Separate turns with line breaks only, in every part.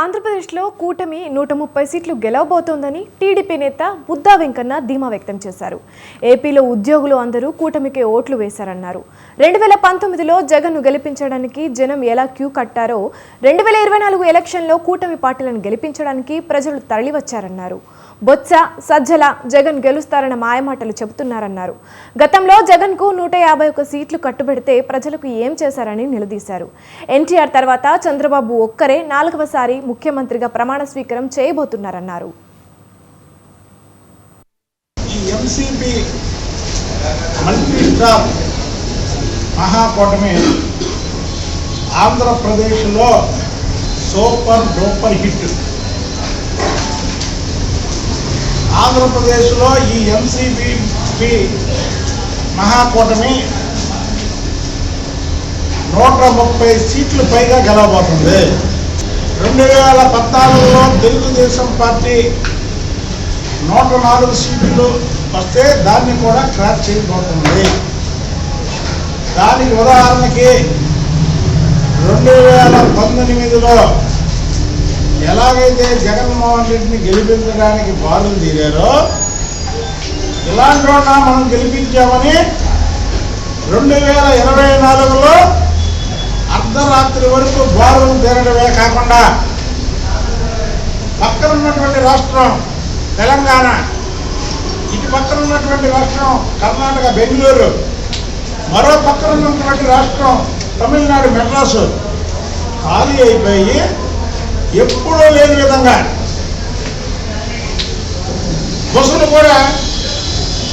ఆంధ్రప్రదేశ్లో కూటమి నూట ముప్పై సీట్లు గెలవబోతోందని టీడీపీ నేత బుద్దా వెంకన్న ధీమా వ్యక్తం చేశారు. ఏపీలో ఉద్యోగులు అందరూ కూటమికి ఓట్లు వేశారన్నారు. రెండు వేల పంతొమ్మిదిలో జగన్ను గెలిపించడానికి జనం ఎలా క్యూ కట్టారో రెండు వేల ఇరవై నాలుగు ఎలక్షన్లో కూటమి పార్టీలను గెలిపించడానికి ప్రజలు తరలివచ్చారన్నారు. బొత్స సజ్జల జగన్ గెలుస్తారన్న మాయమాటలు చెబుతున్నారన్నారు. గతంలో జగన్కు నూట యాభై ఒక్క సీట్లు కట్టుబెడితే ప్రజలకు ఏం చేశారని నిలదీశారు. ఎన్టీఆర్ తర్వాత చంద్రబాబు ఒక్కరే నాలుగవసారి ముఖ్యమంత్రిగా ప్రమాణ స్వీకారం చేయబోతున్నారన్నారు.
మహాకూటమి ఆంధ్రప్రదేశ్లో సూపర్ డూపర్ హిట్. ఆంధ్రప్రదేశ్లో ఈ ఎంసీపీ మహాకూటమి నూట ముప్పై సీట్లు పైగా గెలవబోతుంది. రెండు వేల పద్నాలుగులో తెలుగుదేశం పార్టీ నూట నాలుగు సీట్లు వస్తే దాన్ని కూడా క్రాక్ చేయబోతుంది. దానికి ఉదాహరణకి రెండు వేల పంతొమ్మిదిలో ఎలాగైతే జగన్మోహన్ రెడ్డిని గెలిపించడానికి బాధలు తీరారో ఇలాంటి మనం గెలిపించామని రెండు వేల ఇరవై నాలుగులో అర్ధరాత్రి వరకు బారులు తీరడమే కాకుండా పక్కన ఉన్నటువంటి రాష్ట్రం తెలంగాణ ఇటు పక్కన ఉన్నటువంటి రాష్ట్రం కర్ణాటక బెంగళూరు మరో పక్కన ఉన్నటువంటి రాష్ట్రం తమిళనాడు మెడ్రాసు ఖాళీ అయిపోయి ఎప్పుడూ లేని విధంగా. బస్సును కూడా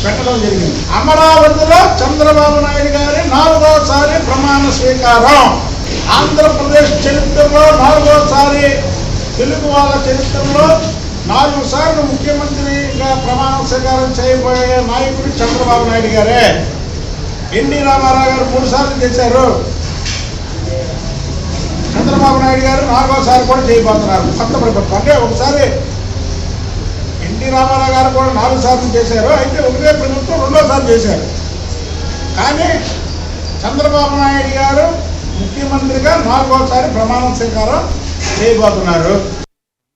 పెట్టడం జరిగింది. అమరావతిలో చంద్రబాబు నాయుడు గారి నాలుగోసారి ప్రమాణ స్వీకారం. ఆంధ్రప్రదేశ్ చరిత్రలో నాలుగోసారి తెలుగు వాళ్ళ చరిత్రలో నాలుగు సార్లు ముఖ్యమంత్రిగా ప్రమాణ స్వీకారం చేయబోయే నాయకుడు చంద్రబాబు నాయుడు గారే. ఎన్టీ రామారావు గారు మూడు సార్లు చేశారు నాయుడు గారు నాలుగోసారి కూడా చేయబోతున్నారు. కొత్త ప్రభుత్వం అంటే ఒకసారి ఎన్టీ రామారావు గారు కూడా నాలుగు సార్లు చేశారు. అయితే ఒకటే ప్రభుత్వం రెండోసారి చేశారు. కానీ చంద్రబాబు నాయుడు గారు ముఖ్యమంత్రిగా నాలుగోసారి ప్రమాణ స్వీకారం చేయబోతున్నారు.